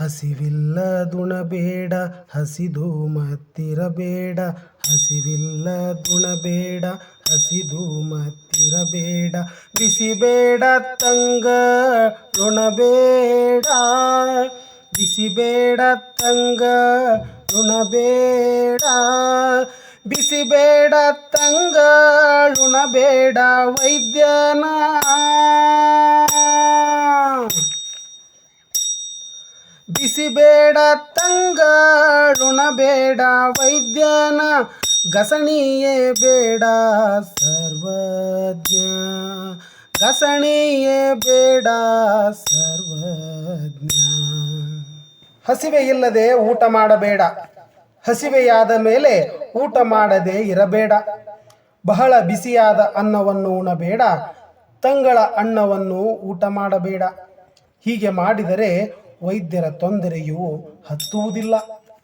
ಹಸಿವಿಲ್ಲದುಣಬೇಡ, ಹಸಿದು ಮತ್ತಿರಬೇಡ. ಹಸಿವಿಲ್ಲದುಣಬೇಡ, ಹಸಿದು ಮತ್ತಿರಬೇಡ. ಬಿಸಿಬೇಡ ತಂಗ, ಋಣಬೇಡ. ಬಿಸಿಬೇಡ ತಂಗ, ಋಣಬೇಡ. ಬಿಸಿಬೇಡ ತಂಗ, ಋಣಬೇಡ. ವೈದ್ಯನ ಬಿಸಿಬೇಡ ತಂಗ ಋಣಬೇಡ ವೈದ್ಯನ ಗಸಣಿಯೇ ಬೇಡ, ಸರ್ವಜ್ಞ. ಗಸಣಿಯೇ ಬೇಡ, ಸರ್ವಜ್ಞ. ಹಸಿವೆ ಇಲ್ಲದೆ ಊಟ ಮಾಡಬೇಡ. ಹಸಿವೆಯಾದ ಮೇಲೆ ಊಟ ಮಾಡದೆ ಇರಬೇಡ. ಬಹಳ ಬಿಸಿಯಾದ ಅನ್ನವನ್ನು ಉಣಬೇಡ. ತಂಗಳ ಅನ್ನವನ್ನು ಊಟ ಮಾಡಬೇಡ. ಹೀಗೆ ಮಾಡಿದರೆ ವೈದ್ಯರ ತೊಂದರೆಯು ಹತ್ತುವುದಿಲ್ಲ.